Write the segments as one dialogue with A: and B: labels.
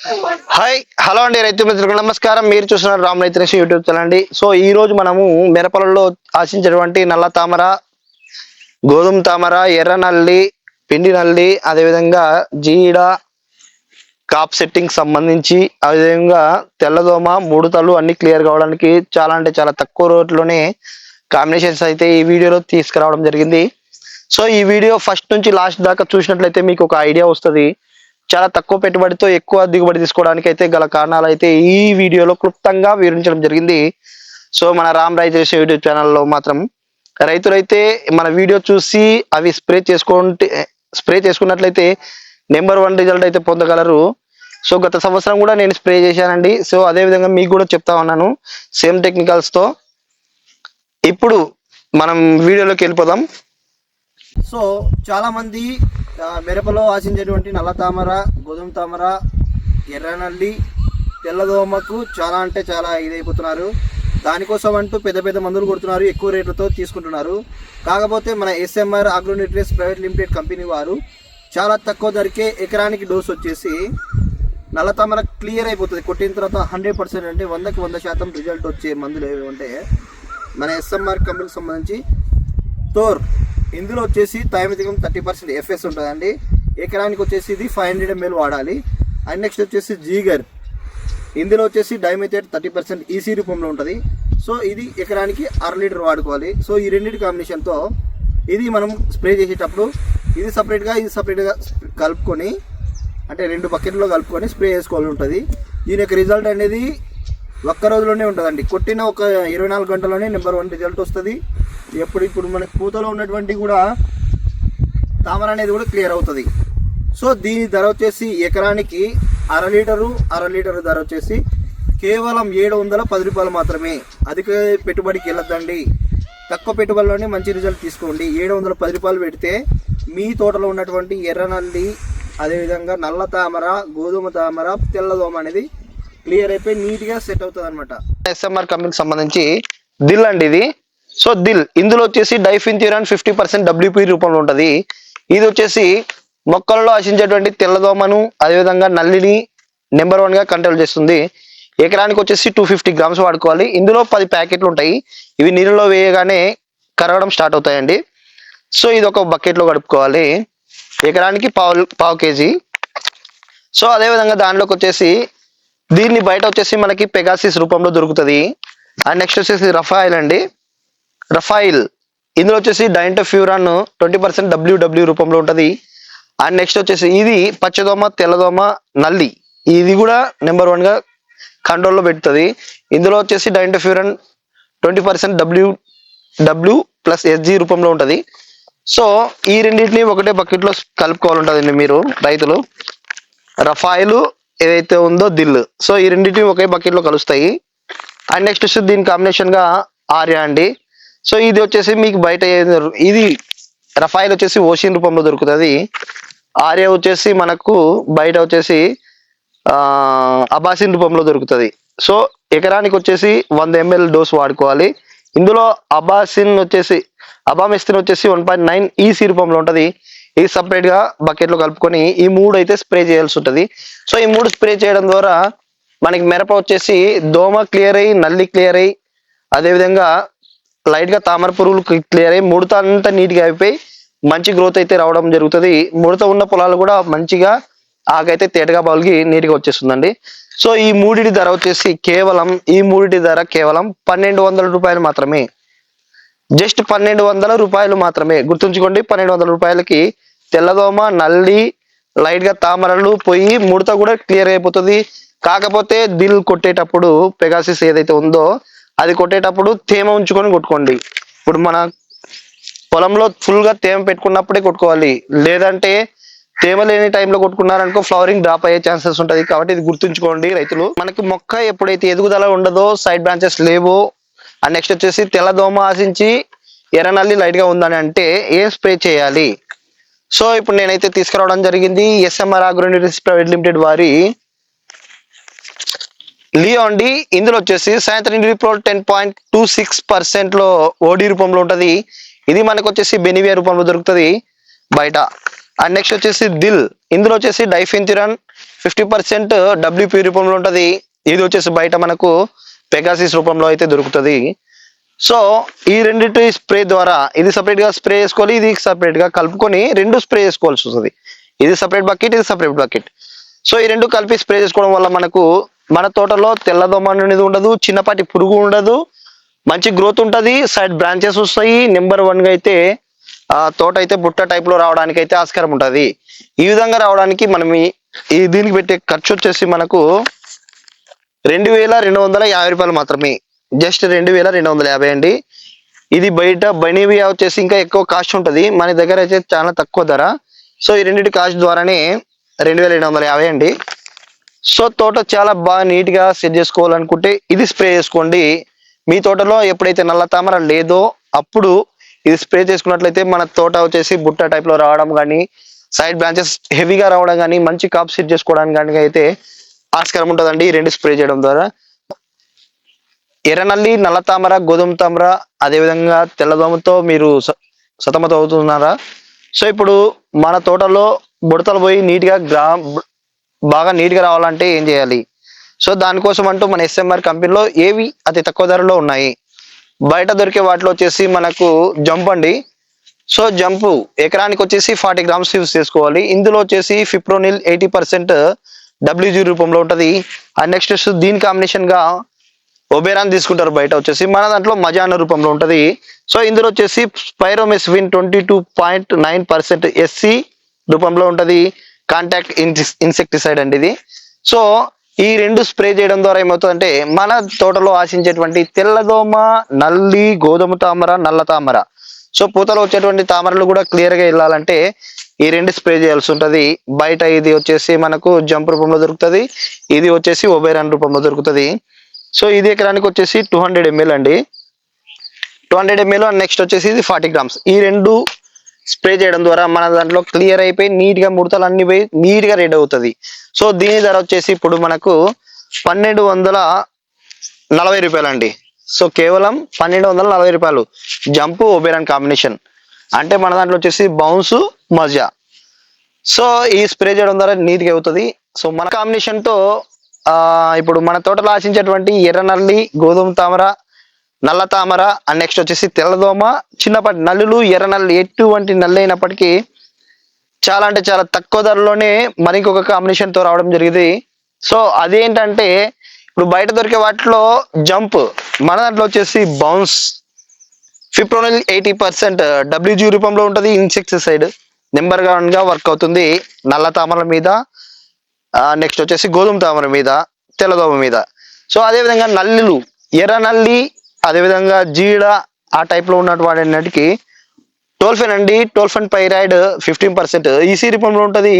A: Hi hello అండి రైతు మిత్రులకు నమస్కారం. మీరు చూస్తున్నారు రామ్ రైతు యూట్యూబ్ ఛానల్ అండి. సో ఈ రోజు మనము మిరపలలో ఆశించేటువంటి నల్ల తామర గోధుమ తామర ఎర్ర నల్లి పిండి నల్లి అదేవిధంగా జీడ కాప్ సెట్టింగ్ సంబంధించి అదేవిధంగా తెల్లదోమ మూడుతలు అన్ని క్లియర్ కావడానికి చాలా అంటే చాలా తక్కువ రోజుల్లోనే కాంబినేషన్స్ అయితే ఈ వీడియోలో తీసుకురావడం జరిగింది. సో ఈ వీడియో ఫస్ట్ నుంచి లాస్ట్ దాకా చూసినట్లయితే మీకు ఒక ఐడియా వస్తుంది. చాలా తక్కువ పెట్టుబడితో ఎక్కువ దిగుబడి తీసుకోవడానికి అయితే గల కారణాలు అయితే ఈ వీడియోలో క్లుప్తంగా వివరించడం జరిగింది. సో మన రామ్ రైతు యూట్యూబ్ ఛానల్లో మాత్రం రైతులైతే మన వీడియో చూసి అవి స్ప్రే చేసుకుంటే స్ప్రే చేసుకున్నట్లయితే నెంబర్ వన్ రిజల్ట్ అయితే పొందగలరు. సో గత సంవత్సరం కూడా నేను స్ప్రే చేశానండి. సో అదే విధంగా మీకు కూడా చెప్తా ఉన్నాను. సేమ్ టెక్నికల్స్తో. ఇప్పుడు మనం వీడియోలోకి వెళ్ళిపోదాం.
B: సో చాలా మంది మిరపలో ఆశించేటువంటి నల్ల తామర గోధుమ తామర ఎర్రనల్లి తెల్లదోమకు చాలా అంటే చాలా ఇదైపోతున్నారు. దానికోసం అంటూ పెద్ద పెద్ద మందులు కొడుతున్నారు ఎక్కువ రేట్లతో తీసుకుంటున్నారు. కాకపోతే మన SMR agronutrients private limited company వారు చాలా తక్కువ ధరకే ఎకరానికి డోస్ వచ్చేసి నల్ల తామర క్లియర్ అయిపోతుంది. కొట్టిన తర్వాత హండ్రెడ్ పర్సెంట్ అంటే వందకి వంద శాతం రిజల్ట్ వచ్చే మందులు ఏవి ఉంటే మన ఎస్ఎంఆర్ కంపెనీకి సంబంధించి తోర్ ఇందులో వచ్చేసి తైమితికం థర్టీ పర్సెంట్ ఎఫ్ఎస్ ఉంటుందండి. ఎకరానికి వచ్చేసి ఇది ఫైవ్ హండ్రెడ్ ఎంఎల్ వాడాలి. అండ్ నెక్స్ట్ వచ్చేసి జీగర్. ఇందులో వచ్చేసి డైమిథేట్ థర్టీ పర్సెంట్ ఈసీ రూపంలో ఉంటుంది. సో ఇది ఎకరానికి అర లీటర్ వాడుకోవాలి. సో ఈ రెండింటి కాంబినేషన్తో ఇది మనం స్ప్రే చేసేటప్పుడు ఇది సపరేట్గా ఇది సపరేట్గా కలుపుకొని అంటే రెండు బకెట్లో కలుపుకొని స్ప్రే చేసుకోవాలి ఉంటుంది. దీని యొక్క రిజల్ట్ అనేది ఒక్క రోజులోనే ఉంటుందండి. కొట్టిన ఒక ఇరవై నాలుగు గంటలోనే నెంబర్ వన్ రిజల్ట్ వస్తుంది. ఎప్పుడు ఇప్పుడు మన పూతలో ఉన్నటువంటి కూడా తామర అనేది కూడా క్లియర్ అవుతుంది. సో దీని ధర వచ్చేసి ఎకరానికి అర లీటరు అర లీటరు ధర వచ్చేసి కేవలం ఏడు వందల పది రూపాయలు మాత్రమే. అధిక పెట్టుబడికి వెళ్ళొద్దండి. తక్కువ పెట్టుబడిలోనే మంచి రిజల్ట్ తీసుకోండి. ఏడు వందల పది రూపాయలు పెడితే మీ తోటలో ఉన్నటువంటి ఎర్రనల్లి అదేవిధంగా నల్ల తామర గోధుమ తామర తెల్లదోమ అనేది క్లియర్ అయిపోయి నీట్గా సెట్ అవుతుంది అనమాట
A: ఎస్ఎంఆర్ కంపెనీకి సంబంధించి దిల్ అండి ఇది. సో దిల్ ఇందులో వచ్చేసి డైఫిన్థ్యూరాన్ ఫిఫ్టీ పర్సెంట్ డబ్ల్యూపీ రూపంలో ఉంటది. ఇది వచ్చేసి మొక్కలలో ఆశించేటువంటి తెల్లదోమను అదేవిధంగా నల్లిని నెంబర్ వన్గా కంట్రోల్ చేస్తుంది. ఎకరానికి వచ్చేసి టూ ఫిఫ్టీ గ్రామ్స్ వాడుకోవాలి. ఇందులో పది ప్యాకెట్లు ఉంటాయి. ఇవి నీళ్ళలో వేయగానే కరగడం స్టార్ట్ అవుతాయండి. సో ఇది ఒక బకెట్లో కడుపుకోవాలి. ఎకరానికి పావు పావు కేజీ. సో అదే విధంగా వచ్చేసి దీన్ని బయట వచ్చేసి మనకి పెగాసిస్ రూపంలో దొరుకుతుంది. అండ్ నెక్స్ట్ వచ్చేసి రఫాయిల్ అండి. రఫాయిల్. ఇందులో వచ్చేసి డైంటోఫ్యూరాన్ ట్వంటీ పర్సెంట్ డబ్ల్యూడబ్ల్యూ రూపంలో ఉంటుంది. అండ్ నెక్స్ట్ వచ్చేసి ఇది పచ్చదోమ తెల్లదోమ నల్లి. ఇది కూడా నెంబర్ వన్గా కంట్రోల్లో పెడుతుంది ఇందులో వచ్చేసి dinotefuran twenty percent W W plus SG రూపంలో ఉంటుంది. సో ఈ రెండింటిని ఒకటే బకెట్లో కలుపుకోవాలంటుందండి మీరు రైతులు. రఫాయిలు ఏదైతే ఉందో దిల్. సో ఈ రెండింటిని ఒకే బకెట్లో కలుస్తాయి. అండ్ నెక్స్ట్ వచ్చి దీని కాంబినేషన్గా ఆర్య అండి. సో ఇది వచ్చేసి మీకు బయట ఇది రఫాయిల్ వచ్చేసి ఓషన్ రూపంలో దొరుకుతుంది. ఆర్య వచ్చేసి మనకు బయట వచ్చేసి అబాసిన్ రూపంలో దొరుకుతుంది. సో ఎకరానికి వచ్చేసి వంద ఎంఎల్ డోస్ వాడుకోవాలి. ఇందులో అబాసిన్ వచ్చేసి అబామిస్తిన్ వచ్చేసి వన్ పాయింట్ నైన్ ఈసీ రూపంలో ఉంటుంది. ఇది సపరేట్గా బకెట్లో కలుపుకొని ఈ మూడు అయితే స్ప్రే చేయాల్సి ఉంటుంది. సో ఈ మూడు స్ప్రే చేయడం ద్వారా మనకి మిరప వచ్చేసి దోమ క్లియర్ అయ్యి నల్లి క్లియర్ అయ్యి అదేవిధంగా లైట్గా తామర పురుగులు క్లియర్ అయ్యి ముడత అంతా నీట్గా అయిపోయి మంచి గ్రోత్ అయితే రావడం జరుగుతుంది. ముడత ఉన్న పొలాలు కూడా మంచిగా ఆకైతే తేటగా పలిగి నీట్గా వచ్చేస్తుందండి. సో ఈ మూడిటి ధర వచ్చేసి కేవలం ఈ మూడిటి ధర కేవలం పన్నెండు వందల రూపాయలు మాత్రమే. జస్ట్ పన్నెండు వందల రూపాయలు మాత్రమే. గుర్తుంచుకోండి పన్నెండు వందల రూపాయలకి తెల్లదోమ నల్లి లైట్గా తామరలు పోయి ముడత కూడా క్లియర్ అయిపోతుంది. కాకపోతే దిల్ కొట్టేటప్పుడు పెగాసిస్ ఏదైతే ఉందో అది కొట్టేటప్పుడు తేమ ఉంచుకొని కొట్టుకోండి. ఇప్పుడు మన పొలంలో ఫుల్గా తేమ పెట్టుకున్నప్పుడే కొట్టుకోవాలి. లేదంటే తేమ లేని టైంలో కొట్టుకున్నారనుకో ఫ్లవరింగ్ డ్రాప్ అయ్యే ఛాన్సెస్ ఉంటుంది. కాబట్టి ఇది గుర్తుంచుకోండి రైతులు. మనకి మొక్క ఎప్పుడైతే ఎదుగుదల ఉండదో సైడ్ బ్రాంచెస్ లేవో అండ్ నెక్స్ట్ వచ్చేసి తెల్లదోమ ఆశించి ఎర్రనల్లి లైట్గా ఉందని అంటే ఏం స్ప్రే చేయాలి? సో ఇప్పుడు నేనైతే తీసుకురావడం జరిగింది. ఎస్ఎంఆర్ అగ్రోనిటీస్ ప్రైవేట్ లిమిటెడ్ వారి లియో అండి ఇందులో వచ్చేసి సాయంత్రం రిప్రో టెన్ పాయింట్ టూ సిక్స్ పర్సెంట్లో ఓడి రూపంలో ఉంటుంది. ఇది మనకు వచ్చేసి బెనివియా రూపంలో దొరుకుతుంది బయట. అండ్ నెక్స్ట్ వచ్చేసి దిల్ ఇందులో వచ్చేసి డైఫిన్థిరన్ ఫిఫ్టీ పర్సెంట్ డబ్ల్యూపీ రూపంలో ఉంటుంది. ఇది వచ్చేసి బయట మనకు పెగాసిస్ రూపంలో అయితే దొరుకుతుంది. సో ఈ రెండింటి స్ప్రే ద్వారా ఇది సపరేట్గా స్ప్రే చేసుకోవాలి ఇది సపరేట్గా కలుపుకొని రెండు స్ప్రే చేసుకోవాల్సి వస్తుంది. ఇది సపరేట్ బకెట్ ఇది సపరేట్ బకెట్ సో ఈ రెండు కలిపి స్ప్రే చేసుకోవడం వల్ల మనకు మన తోటలో తెల్లదోమ అనేది ఉండదు చిన్నపాటి పురుగు ఉండదు మంచి గ్రోత్ ఉంటుంది సైడ్ బ్రాంచెస్ వస్తాయి నెంబర్ వన్గా అయితే ఆ తోట అయితే బుట్ట టైప్లో రావడానికి అయితే ఆస్కారం ఉంటుంది. ఈ విధంగా రావడానికి మనం ఈ దీనికి పెట్టే ఖర్చు వచ్చేసి మనకు రెండు వేల రెండు వందల యాభై రూపాయలు మాత్రమే. జస్ట్ రెండు వేల రెండు వందల యాభై అండి. ఇది బయట బనీవియా వచ్చేసి ఇంకా ఎక్కువ కాస్ట్ ఉంటుంది. మన దగ్గర అయితే చాలా తక్కువ ధర. సో ఈ రెండింటి కాస్ట్ ద్వారానే రెండు వేల రెండు వందల యాభై అండి. సో తోట చాలా బాగా నీట్గా సెట్ చేసుకోవాలనుకుంటే ఇది స్ప్రే చేసుకోండి. మీ తోటలో ఎప్పుడైతే నల్ల తామర లేదో అప్పుడు ఇది స్ప్రే చేసుకున్నట్లయితే మన తోట వచ్చేసి బుట్ట టైప్లో రావడం కానీ సైడ్ బ్రాంచెస్ హెవీగా రావడం కానీ మంచి కాప్ సెట్ చేసుకోవడానికి కానీ అయితే ఆస్కారం ఉంటుందండి. ఈ రెండు స్ప్రే చేయడం ద్వారా. ఎర్రనల్లి నల్ల తామర గోధుమ తామర అదేవిధంగా తెల్లదోమతో మీరు స- సతమతం అవుతున్నారా? సో ఇప్పుడు మన తోటలో బుడతలు పోయి నీట్గా గ్రా బాగా నీట్గా రావాలంటే ఏం చేయాలి? సో దానికోసం అంటూ మన ఎస్ఎంఆర్ కంపెనీలో ఏవి అతి తక్కువ ధరలో ఉన్నాయి? బయట దొరికే వాటిలో వచ్చేసి మనకు జంప్ అండి. సో జంపు ఎకరానికి వచ్చేసి ఫార్టీ గ్రామ్స్ యూస్ చేసుకోవాలి. ఇందులో వచ్చేసి ఫిప్రోనిల్ ఎయిటీ పర్సెంట్ డబ్ల్యూజీ రూపంలో ఉంటుంది. అండ్ నెక్స్ట్ దీని కాంబినేషన్గా ఒబేరాన్ తీసుకుంటారు బయట వచ్చేసి. మన దాంట్లో మజాన రూపంలో ఉంటుంది. సో ఇందులో వచ్చేసి spiromesifen twenty two point nine percent SC రూపంలో ఉంటుంది. కాంటాక్ట్ ఇన్సెక్టిసైడ్ అండి ఇది. సో ఈ రెండు స్ప్రే చేయడం ద్వారా ఏమవుతుందంటే మన తోటలో ఆశించేటువంటి తెల్లదోమ నల్లి గోధుమ తామర నల్ల తామర సో పూతలో వచ్చేటువంటి తామరలు కూడా క్లియర్గా వెళ్ళాలంటే ఈ రెండు స్ప్రే చేయాల్సి ఉంటుంది. బయట ఇది వచ్చేసి మనకు జంప్ రూపంలో దొరుకుతుంది. ఇది వచ్చేసి ఒబేరాన్ రూపంలో దొరుకుతుంది. సో ఇది ఎకరానికి వచ్చేసి టూ హండ్రెడ్ ఎంఎల్ అండి. టూ హండ్రెడ్ ఎంఎల్ నెక్స్ట్ వచ్చేసి ఇది ఫార్టీ గ్రామ్స్ ఈ రెండు స్ప్రే చేయడం ద్వారా మన దాంట్లో క్లియర్ అయిపోయి నీట్గా ముడతలు అన్ని పోయి నీట్గా రెడీ అవుతుంది. సో దీని ధర వచ్చేసి ఇప్పుడు మనకు పన్నెండు వందల నలభై రూపాయలు అండి సో కేవలం పన్నెండు వందల నలభై రూపాయలు. Jump Oberon combination. అంటే మన దాంట్లో వచ్చేసి బౌన్స్ మజా సో ఈ స్ప్రే చేయడం ద్వారా నీట్గా అవుతుంది. సో మన కాంబినేషన్తో ఇప్పుడు మన తోటలో ఆశించేటువంటి ఎర్ర నల్లి గోధుమ తామర నల్ల తామర అండ్ నెక్స్ట్ వచ్చేసి తెల్లదోమ చిన్నపాటి నల్లులు ఎర్ర నల్లి ఎటువంటి నల్లి అయినప్పటికీ చాలా అంటే చాలా తక్కువ ధరలోనే మరింకొక కాంబినేషన్ కాంబినేషన్తో రావడం జరిగింది. సో అదేంటంటే ఇప్పుడు బయట దొరికే వాటిలో జంప్ మన దాంట్లో వచ్చేసి bounce. Fipronil eighty percent WG రూపంలో ఉంటుంది ఇన్సెక్టిసైడ్ నెంబర్ వన్గా వర్క్ అవుతుంది. నల్ల తామర మీద నెక్స్ట్ వచ్చేసి గోధుమ తామర మీద తెల్లదోమ మీద. సో అదే విధంగా నల్లులు ఎర్ర నల్లి అదేవిధంగా జీడ ఆ టైప్లో ఉన్నటువంటి వాటికి టోల్ఫెన్ అండి tolfenpyrad fifteen percent EC రూపంలో ఉంటుంది.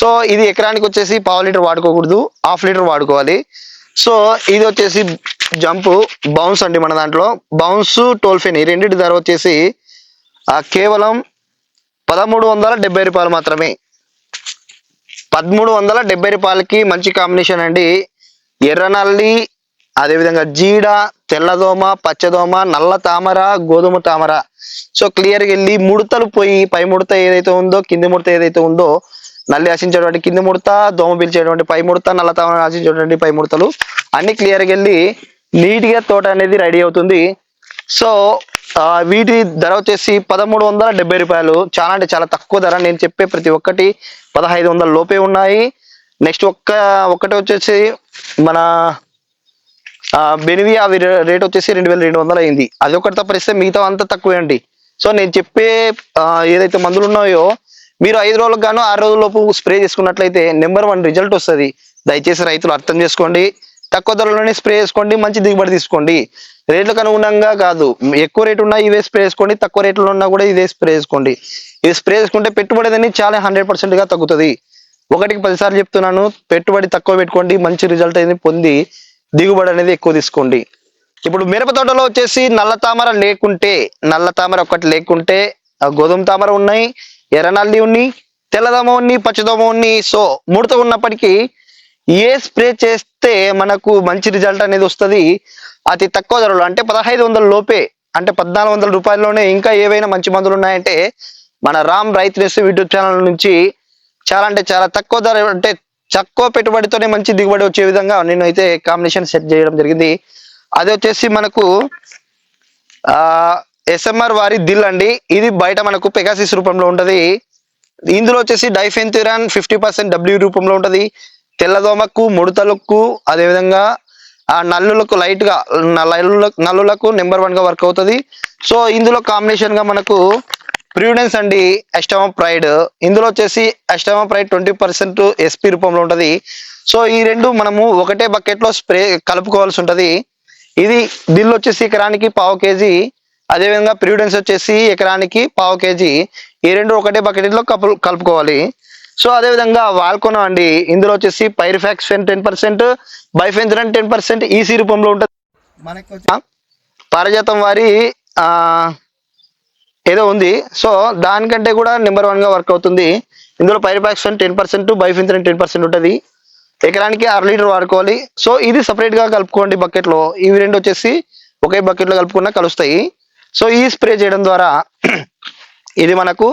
A: సో ఇది ఎకరానికి వచ్చేసి పావు లీటర్ వాడుకోకూడదు హాఫ్ లీటర్ వాడుకోవాలి. సో ఇది వచ్చేసి జంప్ బౌన్స్ అండి మన దాంట్లో. బౌన్స్ టోల్ఫెన్ ఈ రెండింటి ధర వచ్చేసి కేవలం పదమూడు వందల డెబ్బై రూపాయలు మాత్రమే. పదమూడు వందల డెబ్బై రూపాయలకి మంచి కాంబినేషన్ అండి. ఎర్ర నల్లి అదేవిధంగా జీడ తెల్లదోమ పచ్చదోమ నల్ల తామర గోధుమ తామర. సో క్లియర్గా వెళ్ళి ముడతలు పోయి పై ముడత ఏదైతే ఉందో కింది ముడత ఏదైతే ఉందో నల్లి ఆశించేటువంటి కింది ముడత దోమ పిలిచేటువంటి పై ముడత నల్ల ఆశించేటువంటి పై ముడతలు అన్ని క్లియర్గా వెళ్ళి నీట్గా తోట అనేది రెడీ అవుతుంది. సో వీటి ధర వచ్చేసి పదమూడు వందల డెబ్బై రూపాయలు. చాలా అంటే చాలా తక్కువ ధర. నేను చెప్పే ప్రతి ఒక్కటి పదహైదు వందల లోపే ఉన్నాయి. నెక్స్ట్ ఒక్క ఒక్కటి వచ్చేసి మన బెనివి అవి రేట్ వచ్చేసి రెండు వేల రెండు వందలు అయింది. అది ఒకటి తప్పరిస్తే మిగతా అంతా తక్కువే అండి సో నేను చెప్పే ఏదైతే మందులు ఉన్నాయో మీరు ఐదు రోజులకు గాను ఆరు రోజులలోపు స్ప్రే చేసుకున్నట్లయితే నెంబర్ వన్ రిజల్ట్ వస్తుంది. దయచేసి రైతులు అర్థం చేసుకోండి. తక్కువ ధరలోనే స్ప్రే చేసుకోండి మంచి దిగుబడి తీసుకోండి. రేట్లకు అనుగుణంగా కాదు ఎక్కువ రేటు ఉన్నా ఇవే స్ప్రే చేసుకోండి తక్కువ రేట్లో ఉన్నా కూడా ఇదే స్ప్రే చేసుకోండి. ఇది స్ప్రే చేసుకుంటే పెట్టుబడి అనేది చాలా హండ్రెడ్గా తగ్గుతుంది. ఒకటికి పదిసార్లు చెప్తున్నాను పెట్టుబడి తక్కువ పెట్టుకోండి మంచి రిజల్ట్ అనేది పొంది దిగుబడి అనేది ఎక్కువ తీసుకోండి. ఇప్పుడు మిరప తోటలో వచ్చేసి నల్ల తామర లేకుంటే నల్ల తామర ఒకటి లేకుంటే ఆ గోధుమ తామర ఉన్నాయి ఎర్రనల్లి ఉన్ని తెల్లదోమ ఉన్ని పచ్చదోమ ఉన్ని సో ముడత ఉన్నప్పటికీ ఏ స్ప్రే చేస్తే మనకు మంచి రిజల్ట్ అనేది వస్తుంది? అతి తక్కువ ధరలో అంటే పదహైదు వందల లోపే అంటే పద్నాలుగు వందల రూపాయల్లోనే ఇంకా ఏవైనా మంచి మందులు ఉన్నాయంటే మన రామ్ రైతు రేసు యూట్యూబ్ ఛానల్ నుంచి చాలా అంటే చాలా తక్కువ ధర అంటే తక్కువ పెట్టుబడితోనే మంచి దిగుబడి వచ్చే విధంగా నేను అయితే కాంబినేషన్ సెట్ చేయడం జరిగింది. అది వచ్చేసి మనకు ఆ ఎస్ఎంఆర్ వారి దిల్ అండి. ఇది బయట మనకు పెగాసిస్ రూపంలో ఉంటుంది. ఇందులో వచ్చేసి డైఫెన్థిరాన్ ఫిఫ్టీ పర్సెంట్ డబ్ల్యూ రూపంలో ఉంటుంది. తెల్లదోమకు ముడతలకు అదేవిధంగా ఆ నల్లులకు లైట్గా నల్లులకు నల్లులకు నెంబర్ వన్గా వర్క్ అవుతుంది. సో ఇందులో కాంబినేషన్గా మనకు ప్రివిడెన్స్ అండి అష్టమ ప్రైడ్ ఇందులో వచ్చేసి అష్టమ ప్రైడ్ ట్వంటీ పర్సెంట్ ఎస్పీ రూపంలో ఉంటుంది. సో ఈ రెండు మనము ఒకటే బకెట్లో స్ప్రే కలుపుకోవాల్సి ఉంటుంది. ఇది దిల్ వచ్చేసి ఎకరానికి పావు కేజీ అదేవిధంగా ప్రివిడెన్స్ వచ్చేసి ఎకరానికి పావు కేజీ. ఈ రెండు ఒకటే బకెట్లో కపు కలుపుకోవాలి. సో అదే విధంగా వాల్కొన అండి. ఇందులో వచ్చేసి pyriproxyfen ten percent bifenthrin ten percent EC రూపంలో ఉంటుంది.
B: మనకి
A: పారిజాతం వారి ఆ ఏదో ఉంది. సో దానికంటే కూడా నెంబర్ వన్గా వర్క్ అవుతుంది. ఇందులో pyriproxyfen ten percent bifenthrin ten percent ఉంటుంది. ఎకరానికి అర లీటర్ వాడుకోవాలి. సో ఇది సపరేట్గా కలుపుకోండి బకెట్లో ఇవి రెండు వచ్చేసి ఒకే బకెట్లో కలుపుకున్నా కలుస్తాయి. సో ఈ స్ప్రే చేయడం ద్వారా ఇది మనకు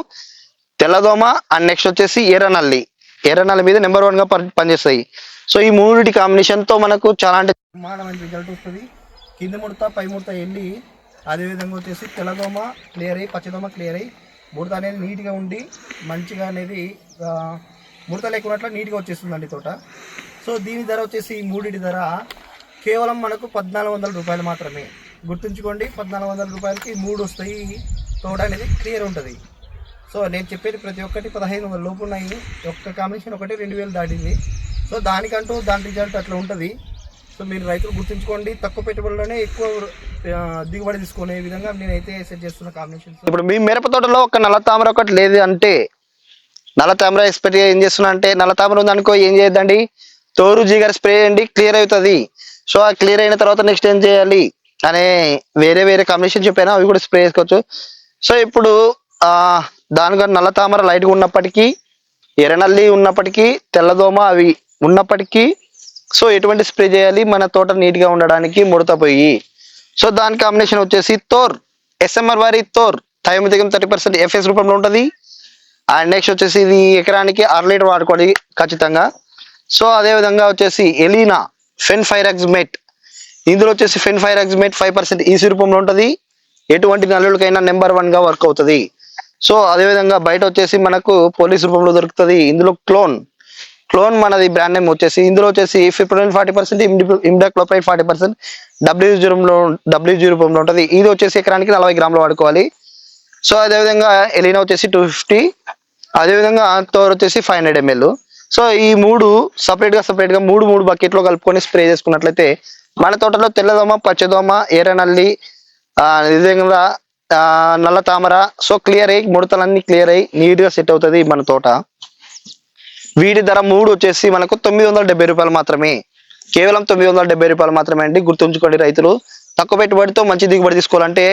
A: తెల్లదోమ అండ్ నెక్స్ట్ వచ్చేసి ఎర్రనల్లి ఎర్రనల్లి మీద నెంబర్ వన్గా పని- పనిచేస్తాయి. సో ఈ మూడిటి కాంబినేషన్తో మనకు చాలా అంటే
B: బ్రహ్మాండమైన రిజల్ట్ వస్తుంది. కింది ముడత పై ముడత వెళ్ళి అదేవిధంగా వచ్చేసి తెల్లదోమ క్లియర్ అయ్యి పచ్చదోమ క్లియర్ అయ్యి ముడత అనేది నీట్గా ఉండి మంచిగా అనేది ముడత లేకున్నట్లు నీట్గా వచ్చేస్తుందండి తోట. సో దీని ధర వచ్చేసి ఈ మూడిటి ధర కేవలం మనకు పద్నాలుగు వందల రూపాయలు మాత్రమే. గుర్తుంచుకోండి పద్నాలుగు వందల రూపాయలకి మూడు వస్తాయి. తోడ అనేది క్లియర్ ఉంటుంది. సో నేను చెప్పేది ప్రతి ఒక్కటి పదహైదు వందల లోపు ఉన్నాయి. ఒక్క కాంబినేషన్ ఒకటి రెండు వేలు దాటింది. సో దానికంటూ దాని రిజల్ట్ అట్లా ఉంటుంది. సో మీరు రైతులు గుర్తుంచుకోండి తక్కువ పెట్టుబడిలోనే ఎక్కువ దిగుబడి తీసుకునే విధంగా నేనైతే సెట్ చేస్తున్న కాంబినేషన్
A: ఇప్పుడు మీ మిరప తోటలో ఒక నల్ల తామర ఒకటి లేదు అంటే నల్ల తామర ఎక్స్పెక్ట్ ఏం చేస్తున్నా అంటే నల్ల తామర ఉందనుకో ఏం చేయొద్దండి? తోరు జీగర్ స్ప్రే చేయండి క్లియర్ అవుతుంది. సో ఆ క్లియర్ అయిన తర్వాత నెక్స్ట్ ఏం చేయాలి? అనే వేరే వేరే కాంబినేషన్ చెప్పాను అవి కూడా స్ప్రే చేసుకోవచ్చు. సో ఇప్పుడు ఆ దానికన్నా నల్ల తామర లైట్గా ఉన్నప్పటికీ ఎర్రనల్లి ఉన్నప్పటికీ తెల్లదోమ అవి ఉన్నప్పటికీ సో ఎటువంటి స్ప్రే చేయాలి? మన తోట నీట్గా ఉండడానికి ముడత పోయి. సో దాని కాంబినేషన్ వచ్చేసి తోర్ ఎస్ఎంఆర్ వారి తోర్ థైమితికం థర్టీ పర్సెంట్ ఎఫ్ఎస్ రూపంలో ఉంటుంది. అండ్ నెక్స్ట్ వచ్చేసి ఇది ఎకరానికి అర లీటర్ వాడుకోండి ఖచ్చితంగా. సో అదేవిధంగా వచ్చేసి ఎలీనా ఫెన్ ఫైర్ ఎగ్జ్మేట్ ఇందులో వచ్చేసి fenpyroximate five percent EC రూపంలో ఉంటుంది. ఎటువంటి నల్లులకైనా నెంబర్ వన్గా వర్క్ అవుతుంది. సో అదే విధంగా బయట వచ్చేసి మనకు పోలీస్ రూపంలో దొరుకుతుంది. ఇందులో క్లోన్ క్లోన్ మనది బ్రాండ్ నేమ్ వచ్చేసి ఇందులో వచ్చేసి fifteen forty percent imidacloprid forty percent W జీరోలో డబ్ల్యూ రూపంలో ఉంటుంది. ఇది వచ్చేసి ఎకరానికి నలభై గ్రాములు వాడుకోవాలి. సో అదేవిధంగా ఎలినా వచ్చేసి టూ ఫిఫ్టీ అదేవిధంగా తోర్ వచ్చేసి ఫైవ్ హండ్రెడ్ ఎంఎల్ సో ఈ మూడు సపరేట్గా సపరేట్గా మూడు మూడు బకెట్లో కలుపుకొని స్ప్రే చేసుకున్నట్లయితే మన తోటలో తెల్లదోమ పచ్చదోమ ఎర్రనల్లి విధంగా నల్ల తామర. సో క్లియర్ అయ్యి ముడతలన్నీ క్లియర్ అయ్యి నీట్గా సెట్ అవుతుంది మన తోట. వీటి ధర మూడు వచ్చేసి మనకు తొమ్మిది వందల డెబ్బై రూపాయలు మాత్రమే. కేవలం తొమ్మిది వందల డెబ్బై రూపాయలు మాత్రమే అండి. గుర్తుంచుకోండి రైతులు తక్కువ పెట్టుబడితో మంచి దిగుబడి తీసుకోవాలంటే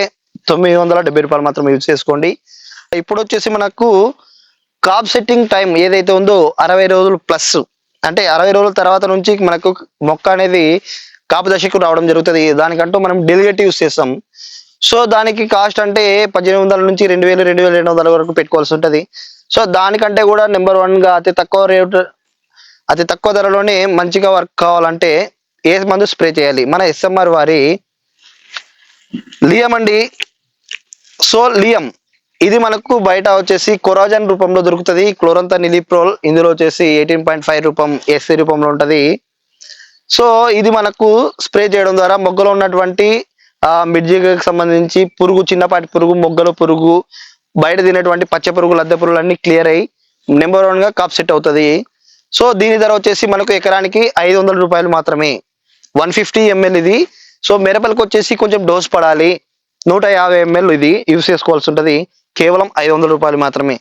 A: తొమ్మిది వందల డెబ్బై రూపాయలు మాత్రమే యూజ్ చేసుకోండి. ఇప్పుడు వచ్చేసి మనకు కాప్ సెట్టింగ్ టైం ఏదైతే ఉందో అరవై రోజులు ప్లస్ అంటే అరవై రోజుల తర్వాత నుంచి మనకు మొక్క అనేది కాపు దశకు రావడం జరుగుతుంది. దానికంటూ మనం డెలిగేట్ యూస్ చేస్తాం. సో దానికి కాస్ట్ అంటే పద్దెనిమిది వందల నుంచి రెండు వేలు రెండు వేల రెండు వందల వరకు పెట్టుకోవాల్సి ఉంటుంది. సో దానికంటే కూడా నెంబర్ వన్గా అతి తక్కువ రేట్ అతి తక్కువ ధరలోనే మంచిగా వర్క్ కావాలంటే ఏ మందు స్ప్రే చేయాలి? మన ఎస్ఎంఆర్ వారి లియం అండి. సో లియం ఇది మనకు బయట వచ్చేసి కొరాజన్ రూపంలో దొరుకుతుంది. క్లోరంతా నిలిప్రోల్ ఇందులో వచ్చేసి ఎయిటీన్ పాయింట్ ఫైవ్ రూపం ఎస్సీ రూపంలో ఉంటుంది. సో ఇది మనకు స్ప్రే చేయడం ద్వారా మొగ్గలో ఉన్నటువంటి ఆ మిర్జికి సంబంధించి పురుగు చిన్నపాటి పురుగు మొగ్గల పురుగు బయట తినేటువంటి పచ్చ పురుగు లద్దె పురుగులు అన్ని క్లియర్ అయ్యి నెంబర్ వన్గా కాప్ సెట్ అవుతుంది. సో దీని ధర వచ్చేసి మనకు ఎకరానికి ఐదు వందల రూపాయలు మాత్రమే. వన్ ఫిఫ్టీ ఎంఎల్ ఇది. సో మిరపలకు వచ్చేసి కొంచెం డోస్ పడాలి. నూట యాభై ఎంఎల్ ఇది యూస్ చేసుకోవాల్సి ఉంటుంది. కేవలం ఐదు వందల రూపాయలు మాత్రమే.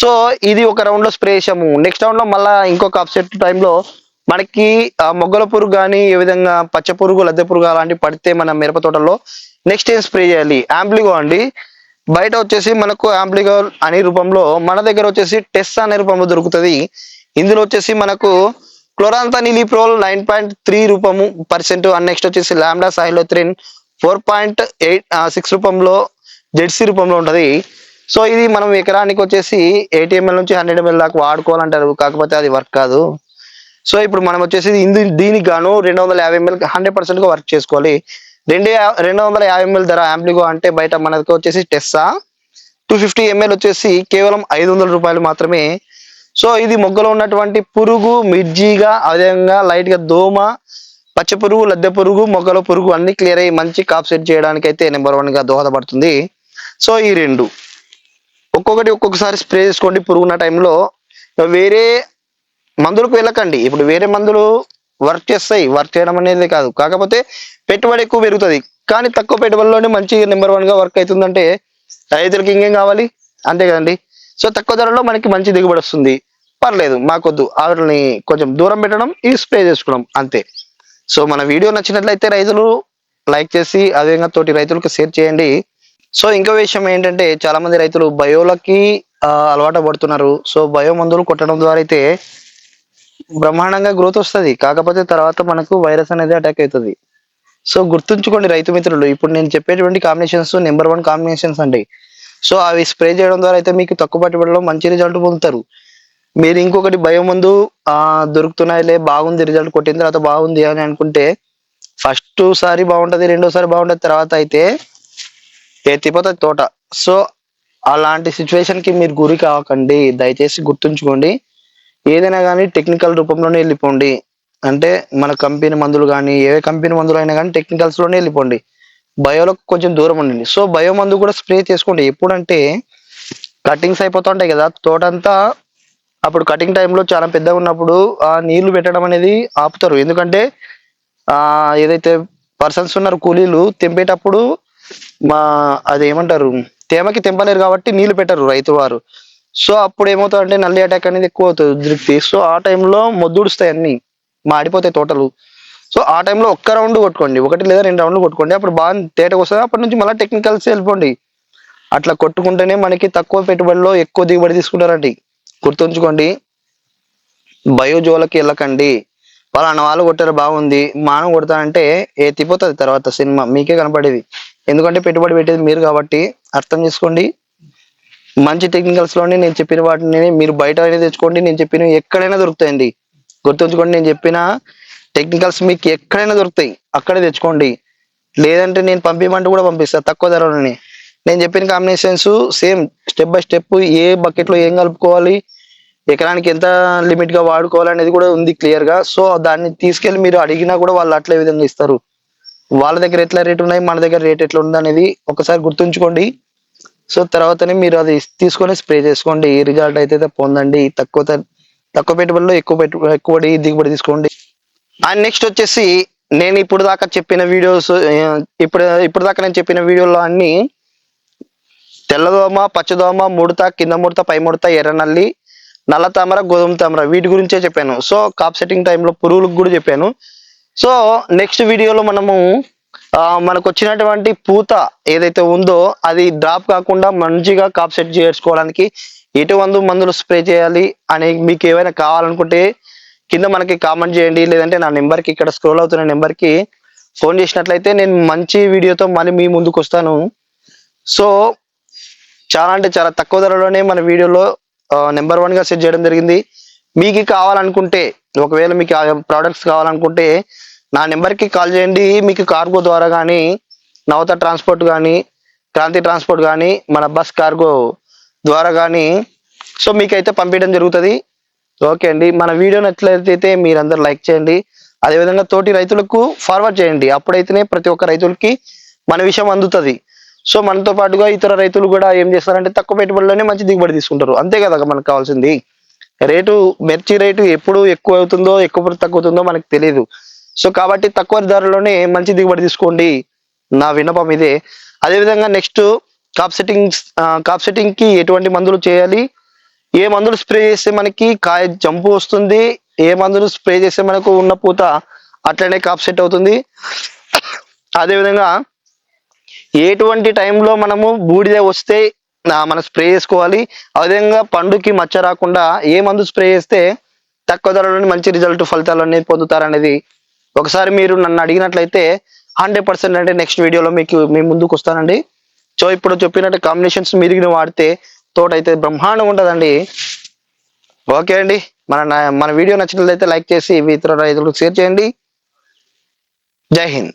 A: సో ఇది ఒక రౌండ్లో స్ప్రే చేసాము నెక్స్ట్ రౌండ్లో మళ్ళా ఇంకొక అప్సెట్ టైంలో మనకి మొగ్గల పురుగు కానీ ఏ విధంగా పచ్చ పురుగు లద్దె పురుగు అలాంటివి పడితే మన మిరప తోటలో నెక్స్ట్ ఏం స్ప్రే చేయాలి? యాంప్లిగో అండి. బయట వచ్చేసి మనకు యాంప్లిగో అనే రూపంలో మన దగ్గర వచ్చేసి టెస్ అనే రూపంలో దొరుకుతుంది. ఇందులో వచ్చేసి మనకు chlorantraniliprole nine point three రూపము పర్సెంట్ అండ్ నెక్స్ట్ వచ్చేసి lambda cyhalothrin four point eight six రూపంలో జెడ్సీ రూపంలో ఉంటది. సో ఇది మనం ఎకరానికి వచ్చేసి ఎయిటీ ఎంఎల్ నుంచి హండ్రెడ్ ఎంఎల్ దాకా వాడుకోవాలంటారు. కాకపోతే అది వర్క్ కాదు. సో ఇప్పుడు మనం వచ్చేసి ఇందు దీనికి గాను రెండు వందల యాభై ఎంఎల్ హండ్రెడ్ పర్సెంట్గా వర్క్ చేసుకోవాలి. రెండు రెండు వందల యాభై ఎంఎల్ ధర యాంప్లిగో అంటే బయట మనకు వచ్చేసి టెస్సా టూ ఫిఫ్టీ ఎంఎల్ వచ్చేసి కేవలం ఐదు వందల రూపాయలు మాత్రమే. సో ఇది మొగ్గలో ఉన్నటువంటి పురుగు మిర్జీగా అదేవిధంగా లైట్గా దోమ పచ్చ పురుగు లద్దె పురుగు మొగ్గల పురుగు అన్ని క్లియర్ అయ్యి మంచి కాప్ సెట్ చేయడానికి అయితే నెంబర్ వన్గా దోహదపడుతుంది. సో ఈ రెండు. ఒక్కొక్కటి ఒక్కొక్కసారి స్ప్రే చేసుకోండి పురుగున్న టైంలో వేరే మందులకు వెళ్ళకండి. ఇప్పుడు వేరే మందులు వర్క్ చేస్తాయి. వర్క్ చేయడం అనేది కాదు. కాకపోతే పెట్టుబడి ఎక్కువ పెరుగుతుంది. కానీ తక్కువ పెట్టుబడిలోనే మంచి నెంబర్ వన్గా వర్క్ అవుతుందంటే రైతులకి ఇంకేం కావాలి? అంతే కదండి. సో తక్కువ ధరలో మనకి మంచి దిగుబడి వస్తుంది. పర్లేదు మాకొద్దు. వాటిని కొంచెం దూరం పెట్టడం ఈ స్ప్రే చేసుకోవడం అంతే. సో మన వీడియో నచ్చినట్లయితే రైతులు లైక్ చేసి అదేవిధంగా తోటి రైతులకు షేర్ చేయండి. సో ఇంకో విషయం ఏంటంటే చాలా మంది రైతులు బయోలకి అలవాటు పడుతున్నారు. సో బయో మందులు కొట్టడం ద్వారా అయితే బ్రహ్మాండంగా గ్రోత్ వస్తుంది. కాకపోతే తర్వాత మనకు వైరస్ అనేది అటాక్ అవుతుంది సో గుర్తుంచుకోండి రైతు మిత్రులు ఇప్పుడు నేను చెప్పేటువంటి కాంబినేషన్స్ నెంబర్ వన్ కాంబినేషన్స్ అండి. సో అవి స్ప్రే చేయడం ద్వారా అయితే మీకు తక్కువ పట్టుబడిలో మంచి రిజల్ట్ పొందుతారు. మీరు ఇంకొకటి భయం ముందు ఆ దొరుకుతున్నాయిలే బాగుంది రిజల్ట్ కొట్టిన తర్వాత బాగుంది అని అనుకుంటే ఫస్ట్ సారి బాగుంటది రెండోసారి బాగుంటది తర్వాత అయితే ఎత్తిపోతుంది తోట. సో అలాంటి సిచ్యువేషన్కి మీరు గురి కాకండి దయచేసి గుర్తుంచుకోండి. ఏదైనా కానీ టెక్నికల్ రూపంలోనే వెళ్ళిపోండి. అంటే మన కంపెనీ మందులు కానీ ఏ కంపెనీ మందులు అయినా కానీ టెక్నికల్స్లోనే వెళ్ళిపోండి. బయోలో కొంచెం దూరం ఉండండి. సో బయో మందు కూడా స్ప్రే చేసుకోండి. ఎప్పుడంటే కటింగ్స్ అయిపోతుంటాయి కదా తోట అంతా అప్పుడు కటింగ్ టైంలో చాలా పెద్దగా ఉన్నప్పుడు ఆ నీళ్ళు పెట్టడం అనేది ఆపుతారు. ఎందుకంటే ఆ ఏదైతే పర్సన్స్ ఉన్నారు కూలీలు తెంపేటప్పుడు మా అది ఏమంటారు తేమకి తెంపలేరు కాబట్టి నీళ్ళు పెట్టరు రైతు వారు సో అప్పుడు ఏమవుతుందంటే నల్లి అటాక్ అనేది ఎక్కువ అవుతుంది ఉధృతి. సో ఆ టైంలో మొద్దుడుస్తాయి అన్ని మాడిపోతాయి తోటలు. సో ఆ టైంలో ఒక్క రౌండ్ కొట్టుకోండి ఒకటి లేదా రెండు రౌండ్లు కొట్టుకోండి అప్పుడు బాగా తేటకు వస్తుంది. అప్పటి నుంచి మళ్ళీ టెక్నికల్స్ వెళ్ళిపోండి. అట్లా కొట్టుకుంటేనే మనకి తక్కువ పెట్టుబడిలో ఎక్కువ దిగుబడి తీసుకుంటారండి. గుర్తుంచుకోండి బయోజోలకి వెళ్ళకండి. వాళ్ళ వాళ్ళు కొట్టారు బాగుంది. మానం కొడతానంటే ఏ తర్వాత సినిమా మీకే కనపడేది. ఎందుకంటే పెట్టుబడి పెట్టేది మీరు కాబట్టి అర్థం చేసుకోండి. మంచి టెక్నికల్స్లోనే నేను చెప్పిన వాటిని మీరు బయట అనేది తెచ్చుకోండి. నేను చెప్పిన ఎక్కడైనా దొరుకుతాయండి. గుర్తుంచుకోండి నేను చెప్పిన టెక్నికల్స్ మీకు ఎక్కడైనా దొరుకుతాయి. అక్కడే తెచ్చుకోండి. లేదంటే నేను పంపించమంటే కూడా పంపిస్తాను తక్కువ ధరలోనే. నేను చెప్పిన combinations same step by step ఏ బకెట్లో ఏం కలుపుకోవాలి ఎకరానికి ఎంత లిమిట్గా వాడుకోవాలి అనేది కూడా ఉంది క్లియర్గా సో దాన్ని తీసుకెళ్ళి మీరు అడిగినా కూడా వాళ్ళు అట్లే విధంగా ఇస్తారు. వాళ్ళ దగ్గర ఎట్లా రేట్ ఉన్నాయి మన దగ్గర రేట్ ఎట్లా ఉంది అనేది ఒకసారి గుర్తుంచుకోండి. సో తర్వాతనే మీరు అది తీసుకొని స్ప్రే చేసుకోండి. రిజల్ట్ అయితే పొందండి. తక్కువ త- తక్కువ పెట్టుబడిలో ఎక్కువ పెట్టు ఎక్కువ దిగుబడి తీసుకోండి. అండ్ నెక్స్ట్ వచ్చేసి నేను ఇప్పుడు దాకా చెప్పిన వీడియోస్ ఇప్పుడు ఇప్పుడు దాకా నేను చెప్పిన వీడియోలో అన్ని తెల్లదోమ పచ్చదోమ ముడత కింద ముడత పై ముడత ఎర్రనల్లి నల్ల తామర గోధుమ తామర వీటి గురించే చెప్పాను. సో కాప్ సెట్టింగ్ టైంలో పురుగులకు కూడా చెప్పాను. సో నెక్స్ట్ వీడియోలో మనము మనకు వచ్చినటువంటి పూత ఏదైతే ఉందో అది డ్రాప్ కాకుండా మంచిగా కాప్ సెట్ చేసుకోవడానికి ఎటువంటి మందులు స్ప్రే చేయాలి అని మీకు ఏమైనా కావాలనుకుంటే కింద మనకి కామెంట్ చేయండి. లేదంటే నా నెంబర్కి ఇక్కడ స్క్రోల్ అవుతున్న నెంబర్కి ఫోన్ చేసినట్లయితే నేను మంచి వీడియోతో మళ్ళీ మీ ముందుకు వస్తాను. సో చాలా అంటే చాలా తక్కువ ధరలోనే మన వీడియోలో నెంబర్ వన్గా సెట్ చేయడం జరిగింది. మీకు కావాలనుకుంటే ఒకవేళ మీకు ప్రోడక్ట్స్ కావాలనుకుంటే నా నెంబర్కి కాల్ చేయండి. మీకు కార్గో ద్వారా కానీ నవత ట్రాన్స్పోర్ట్ కానీ క్రాంతి ట్రాన్స్పోర్ట్ కానీ మన బస్ కార్గో ద్వారా కానీ సో మీకైతే పంపించడం జరుగుతుంది. ఓకే అండి. మన వీడియో నచ్చినట్లయితే మీరందరూ లైక్ చేయండి. అదేవిధంగా తోటి రైతులకు ఫార్వర్డ్ చేయండి. అప్పుడైతేనే ప్రతి ఒక్క రైతులకి మన విషయం అందుతుంది. సో మనతో పాటుగా ఇతర రైతులు కూడా ఏం చేస్తారంటే తక్కువ పెట్టుబడిలోనే మంచి దిగుబడి తీసుకుంటారు. అంతే కదా మనకు కావాల్సింది. రేటు మిర్చి రేటు ఎప్పుడు ఎక్కువ అవుతుందో ఎక్కువ తగ్గుతుందో మనకు తెలియదు సో కాబట్టి తక్కువ ధరలోనే మంచి దిగుబడి తీసుకోండి నా విన్నపం ఇదే. అదేవిధంగా నెక్స్ట్ కాప్ సెట్టింగ్ కాప్ సెట్టింగ్కి ఎటువంటి మందులు చేయాలి? ఏ మందులు స్ప్రే చేస్తే మనకి కాయ జంపు వస్తుంది? ఏ మందులు స్ప్రే చేస్తే మనకు ఉన్న పూత అట్లనే కాప్ సెట్ అవుతుంది? అదేవిధంగా ఎటువంటి టైంలో మనము బూడిద వస్తే మనం స్ప్రే చేసుకోవాలి? అదేవిధంగా పండుకి మచ్చ రాకుండా ఏ మందు స్ప్రే చేస్తే తక్కువ ధరలోనే మంచి రిజల్ట్ ఫలితాలు అనేది పొందుతారనేది ఒకసారి మీరు నన్ను అడిగినట్లయితే హండ్రెడ్ పర్సెంట్ అంటే నెక్స్ట్ వీడియోలో మీకు మీ ముందుకు వస్తానండి. సో ఇప్పుడు చెప్పినట్టు కాంబినేషన్స్ మీరు వాడితే తోట అయితే బ్రహ్మాండంగా ఉంటుందండి. ఓకే అండి. మన మన వీడియో నచ్చినట్లయితే లైక్ చేసి ఇతర రైతులకు షేర్ చేయండి. జై హింద్.